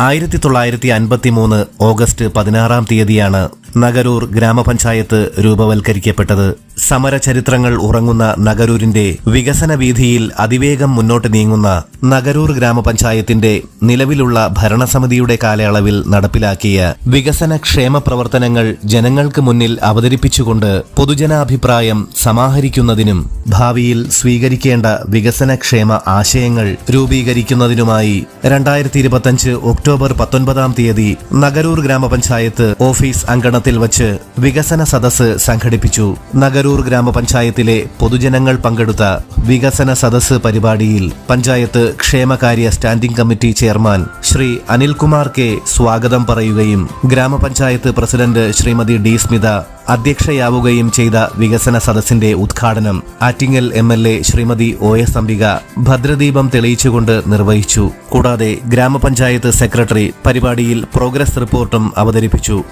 ആയിരത്തി തൊള്ളായിരത്തി അൻപത്തി മൂന്ന് ഓഗസ്റ്റ് പതിനാറാം തീയതിയാണ് നഗരൂർ ഗ്രാമപഞ്ചായത്ത് രൂപവൽക്കരിക്കപ്പെട്ടത്. സമരചരിത്രങ്ങൾ ഉറങ്ങുന്ന നഗരൂരിന്റെ വികസന വീതിയിൽ അതിവേഗം മുന്നോട്ട് നീങ്ങുന്ന നഗരൂർ ഗ്രാമപഞ്ചായത്തിന്റെ നിലവിലുള്ള ഭരണസമിതിയുടെ കാലയളവിൽ നടപ്പിലാക്കിയ വികസന ക്ഷേമ പ്രവർത്തനങ്ങൾ ജനങ്ങൾക്ക് മുന്നിൽ അവതരിപ്പിച്ചുകൊണ്ട് പൊതുജനാഭിപ്രായം സമാഹരിക്കുന്നതിനും ഭാവിയിൽ സ്വീകരിക്കേണ്ട വികസന ക്ഷേമ ആശയങ്ങൾ രൂപീകരിക്കുന്നതിനുമായി രണ്ടായിരത്തി ഇരുപത്തഞ്ച് ഒക്ടോബർ പത്തൊൻപതാം തീയതി നഗരൂർ ഗ്രാമപഞ്ചായത്ത് ഓഫീസ് അങ്കണത്തിൽ വച്ച് വികസന സദസ്സ് സംഘടിപ്പിച്ചു. നഗരൂർ ഗ്രാമപഞ്ചായത്തിലെ പൊതുജനങ്ങൾ പങ്കെടുത്ത വികസന സദസ്സ് പരിപാടിയിൽ പഞ്ചായത്ത് ക്ഷേമകാര്യ standing committee chairman Shri Anilkumar K സ്വാഗതം പറയുകയും ഗ്രാമപഞ്ചായത്ത് പ്രസിഡന്റ് ശ്രീമതി ഡി സ്മിത അധ്യക്ഷയാവുകയും ചെയ്ത വികസന സദസ്സിന്റെ ഉദ്ഘാടനം Attingal M L A Shrimati O S Ambika ഭദ്രദീപം തെളിയിച്ചുകൊണ്ട് നിർവഹിച്ചു. കൂടാതെ ഗ്രാമപഞ്ചായത്ത് സെക്രട്ടറി പരിപാടിയിൽ പ്രോഗ്രസ് റിപ്പോർട്ടും അവതരിപ്പിച്ചു.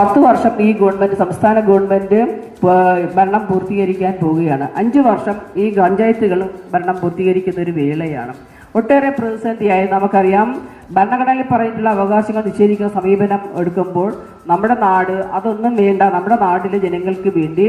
പത്ത് വർഷം ഈ ഗവൺമെന്റ് സംസ്ഥാന ഗവൺമെന്റ് ഭരണം പൂർത്തീകരിക്കാൻ പോവുകയാണ്. അഞ്ച് വർഷം ഈ പഞ്ചായത്തുകൾ ഭരണം പൂർത്തീകരിക്കുന്ന ഒരു വേളയാണ്. ഒട്ടേറെ പ്രതിസന്ധിയായി നമുക്കറിയാം. ഭരണഘടനയിൽ പറഞ്ഞിട്ടുള്ള അവകാശങ്ങൾ നിഷേധിക്കുന്ന സമീപനം എടുക്കുമ്പോൾ നമ്മുടെ നാട് അതൊന്നും വേണ്ട. നമ്മുടെ നാട്ടിലെ ജനങ്ങൾക്ക് വേണ്ടി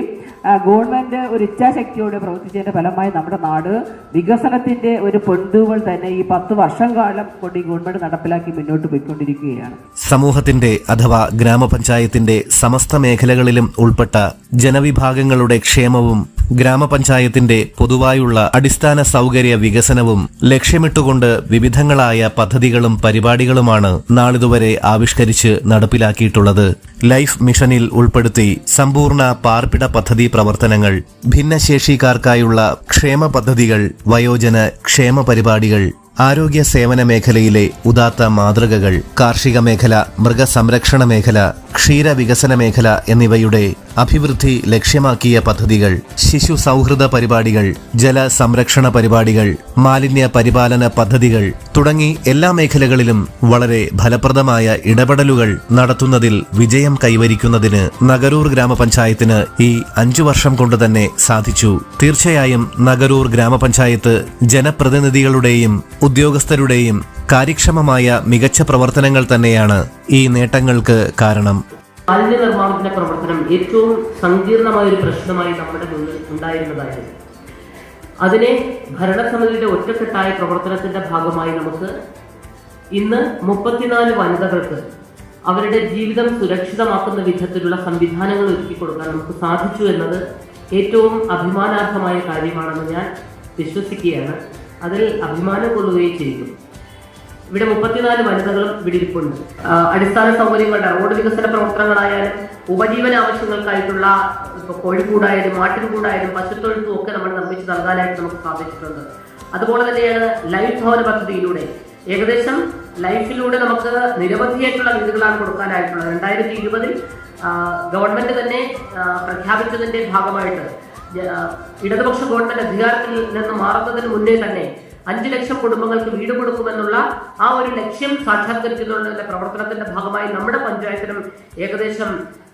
ഗവൺമെന്റ് ഒരു ഇച്ഛാശക്തിയോടെ പ്രവർത്തിച്ചതിന്റെ ഫലമായി നമ്മുടെ നാട് വികസനത്തിന്റെ ഒരു പൊന്തൂവൽ തന്നെ ഈ പത്ത് വർഷം കാലം കൊണ്ട് ഈ ഗവൺമെന്റ് നടപ്പിലാക്കി മുന്നോട്ട് പോയിക്കൊണ്ടിരിക്കുകയാണ്. സമൂഹത്തിന്റെ അഥവാ ഗ്രാമപഞ്ചായത്തിന്റെ സമസ്ത മേഖലകളിലും ഉൾപ്പെട്ട ജനവിഭാഗങ്ങളുടെ ക്ഷേമവും ഗ്രാമപഞ്ചായത്തിന്റെ പൊതുവായുള്ള അടിസ്ഥാന സൗകര്യ വികസനവും ലക്ഷ്യമിട്ടുകൊണ്ട് വിവിധങ്ങളായ പദ്ധതികളും പരിപാടികളുമാണ് നാളിതുവരെ ആവിഷ്കരിച്ച് നടപ്പിലാക്കിയിട്ടുള്ളത്. ലൈഫ് മിഷനിൽ ഉൾപ്പെടുത്തി സമ്പൂർണ പാർപ്പിട പദ്ധതി പ്രവർത്തനങ്ങൾ ഭിന്നശേഷിക്കാർക്കായുള്ള ക്ഷേമ പദ്ധതികൾ വയോജന ക്ഷേമ പരിപാടികൾ ആരോഗ്യ സേവന മേഖലയിലെ ഉദാത്ത മാതൃകകൾ കാർഷിക മേഖല മൃഗസംരക്ഷണ മേഖല ക്ഷീരവികസന മേഖല എന്നിവയുടെ അഭിവൃദ്ധി ലക്ഷ്യമാക്കിയ പദ്ധതികൾ ശിശു സൗഹൃദ പരിപാടികൾ ജല സംരക്ഷണ പരിപാടികൾ മാലിന്യ പരിപാലന പദ്ധതികൾ തുടങ്ങി എല്ലാ മേഖലകളിലും വളരെ ഫലപ്രദമായ ഇടപെടലുകൾ നടത്തുന്നതിൽ വിജയം കൈവരിക്കുന്നതിന് നഗരൂർ ഗ്രാമപഞ്ചായത്തിന് ഈ അഞ്ചു വർഷം കൊണ്ട് തന്നെ സാധിച്ചു. തീർച്ചയായും നഗരൂർ ഗ്രാമപഞ്ചായത്ത് ജനപ്രതിനിധികളുടെയും ഉദ്യോഗസ്ഥരുടെയും കാര്യക്ഷമമായ മികച്ച പ്രവർത്തനങ്ങൾ തന്നെയാണ് ഈ നേട്ടങ്ങൾക്ക് കാരണം. മാലിന്യ നിർമ്മാർജന പ്രവർത്തനം ഏറ്റവും സങ്കീർണമായ ഒരു പ്രശ്നമായി നമ്മുടെ മുന്നിൽ ഉണ്ടായിരുന്നതായിരുന്നു. അതിനെ ഭരണസമിതിയുടെ ഒറ്റക്കെട്ടായ പ്രവർത്തനത്തിന്റെ ഭാഗമായി നമുക്ക് ഇന്ന് മുപ്പത്തിനാല് വനിതകൾക്ക് അവരുടെ ജീവിതം സുരക്ഷിതമാക്കുന്ന വിധത്തിലുള്ള സംവിധാനങ്ങൾ ഒരുക്കി കൊടുക്കാൻ നമുക്ക് സാധിച്ചു എന്നത് ഏറ്റവും അഭിമാനാർഹമായ കാര്യമാണെന്ന് ഞാൻ വിശ്വസിക്കുകയാണ്. അതിൽ അഭിമാനം കൊള്ളുകയും ചെയ്തു. ഇവിടെ മുപ്പത്തിനാല് വനിതകളും ഇവിടെ ഇരിപ്പുണ്ട്. അടിസ്ഥാന സൗകര്യങ്ങളുടെ റോഡ് വികസന പ്രവർത്തനങ്ങളായാലും ഉപജീവന ആവശ്യങ്ങൾക്കായിട്ടുള്ള ഇപ്പൊ കോഴിക്കൂടായാലും ആട്ടിൻകൂടായാലും പശുത്തൊഴുത്തും ഒക്കെ നമ്മൾ നിർമ്മിച്ച് നൽകാനായിട്ട് നമുക്ക് സാധിച്ചിട്ടുണ്ട്. അതുപോലെ തന്നെയാണ് ലൈഫ് ഭവന പദ്ധതിയിലൂടെ ഏകദേശം ലൈഫിലൂടെ നമുക്ക് നിരവധിയായിട്ടുള്ള വീടുകളാണ് കൊടുക്കാനായിട്ടുള്ളത്. രണ്ടായിരത്തി ഇരുപതിൽ ഗവൺമെന്റ് തന്നെ പ്രഖ്യാപിച്ചതിന്റെ ഭാഗമായിട്ട് ഇടതുപക്ഷ ഗവൺമെന്റ് അധികാരത്തിൽ നിന്ന് മാറുന്നതിന് മുന്നേ തന്നെ അഞ്ചു ലക്ഷം കുടുംബങ്ങൾക്ക് വീട് കൊടുക്കുമെന്നുള്ള ആ ഒരു ലക്ഷ്യം സാക്ഷാത്കരിക്കുന്നതിന്റെ പ്രവർത്തനത്തിന്റെ ഭാഗമായി നമ്മുടെ പഞ്ചായത്തിനും ഏകദേശം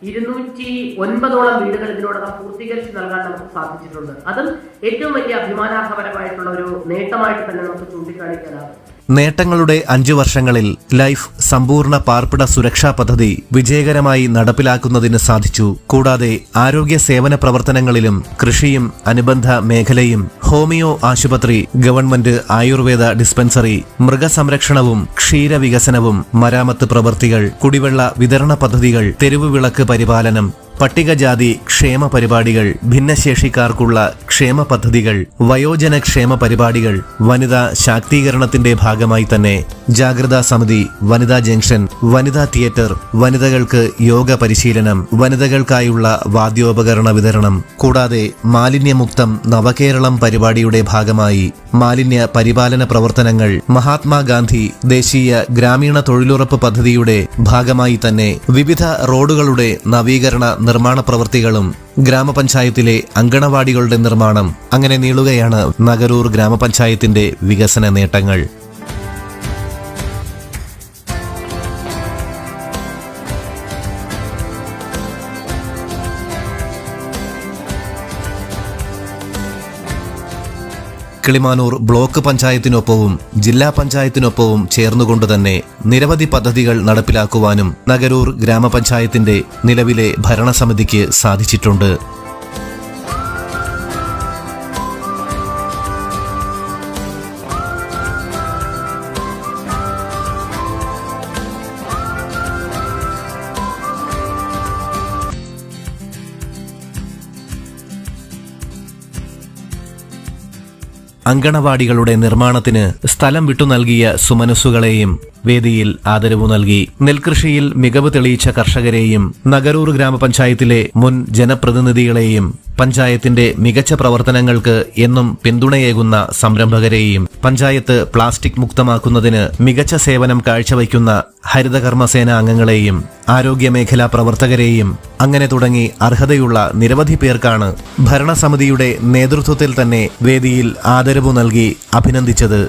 ഇരുന്നൂറ്റി ഒൻപതോളം വീടുകൾ ഇതിനോടകം പൂർത്തീകരിച്ച് നൽകാൻ നമുക്ക് സാധിച്ചിട്ടുണ്ട്. അതും ഏറ്റവും വലിയ അഭിമാനാർഹപരമായിട്ടുള്ള ഒരു നേട്ടമായിട്ട് തന്നെ നമുക്ക് ചൂണ്ടിക്കാണിക്കാനാകും. നേട്ടങ്ങളുടെ അഞ്ചു വർഷങ്ങളിൽ ലൈഫ് സമ്പൂർണ പാർപ്പിട സുരക്ഷാ പദ്ധതി വിജയകരമായി നടപ്പിലാക്കുന്നതിന് സാധിച്ചു. കൂടാതെ ആരോഗ്യ സേവന പ്രവർത്തനങ്ങളിലും കൃഷിയും അനുബന്ധ മേഖലയും ഹോമിയോ ആശുപത്രി ഗവൺമെന്റ് ആയുർവേദ ഡിസ്പെൻസറി മൃഗസംരക്ഷണവും ക്ഷീരവികസനവും മരാമത്ത് പ്രവൃത്തികൾ കുടിവെള്ള വിതരണ പദ്ധതികൾ തെരുവുവിളക്ക് പരിപാലനം പട്ടികജാതി ക്ഷേമ പരിപാടികൾ ഭിന്നശേഷിക്കാർക്കുള്ള ക്ഷേമ പദ്ധതികൾ വയോജന ക്ഷേമ പരിപാടികൾ വനിതാ ശാക്തീകരണത്തിന്റെ ഭാഗമായി തന്നെ ജാഗ്രതാ സമിതി വനിതാ ജംഗ്ഷൻ വനിതാ തിയേറ്റർ വനിതകൾക്ക് യോഗ പരിശീലനം വനിതകൾക്കായുള്ള വാദ്യോപകരണ വിതരണം കൂടാതെ മാലിന്യമുക്തം നവകേരളം പരിപാടിയുടെ ഭാഗമായി മാലിന്യ പരിപാലന പ്രവർത്തനങ്ങൾ മഹാത്മാഗാന്ധി ദേശീയ ഗ്രാമീണ തൊഴിലുറപ്പ് പദ്ധതിയുടെ ഭാഗമായി തന്നെ വിവിധ റോഡുകളുടെ നവീകരണ നിർമ്മാണ പ്രവൃത്തികളും ഗ്രാമപഞ്ചായത്തിലെ അങ്കണവാടികളുടെ നിർമ്മാണം അങ്ങനെ നീളുകയാണ് നഗരൂർ ഗ്രാമപഞ്ചായത്തിന്റെ വികസന നേട്ടങ്ങൾ. കിളിമാനൂർ ബ്ലോക്ക് പഞ്ചായത്തിനൊപ്പവും ജില്ലാ പഞ്ചായത്തിനൊപ്പവും ചേർന്നുകൊണ്ട് തന്നെ നിരവധി പദ്ധതികൾ നടപ്പിലാക്കുവാനും നഗരൂർ ഗ്രാമപഞ്ചായത്തിന്റെ നിലവിലെ ഭരണസമിതിക്ക് സാധിച്ചിട്ടുണ്ട്. അങ്കണവാടികളുടെ നിർമ്മാണത്തിന് സ്ഥലം വിട്ടു നൽകിയ സുമനസ്സുകളെയും വേദിയിൽ ആദരവ് നൽകി നെൽകൃഷിയിൽ മികവ് തെളിയിച്ച കർഷകരെയും നഗരൂർ ഗ്രാമപഞ്ചായത്തിലെ മുൻ ജനപ്രതിനിധികളെയും പഞ്ചായത്തിന്റെ മികച്ച പ്രവർത്തനങ്ങൾക്ക് എന്നും പിന്തുണയേകുന്ന സംരംഭകരെയും പഞ്ചായത്ത് പ്ലാസ്റ്റിക് മുക്തമാക്കുന്നതിന് മികച്ച സേവനം കാഴ്ചവയ്ക്കുന്ന ഹരിതകർമ്മസേന അംഗങ്ങളെയും ആരോഗ്യമേഖലാ പ്രവർത്തകരെയും അങ്ങനെ തുടങ്ങി അർഹതയുള്ള നിരവധി പേർക്കാണ് ഭരണസമിതിയുടെ നേതൃത്വത്തിൽ തന്നെ വേദിയിൽ ആദരവ് നൽകി അഭിനന്ദിച്ചത്.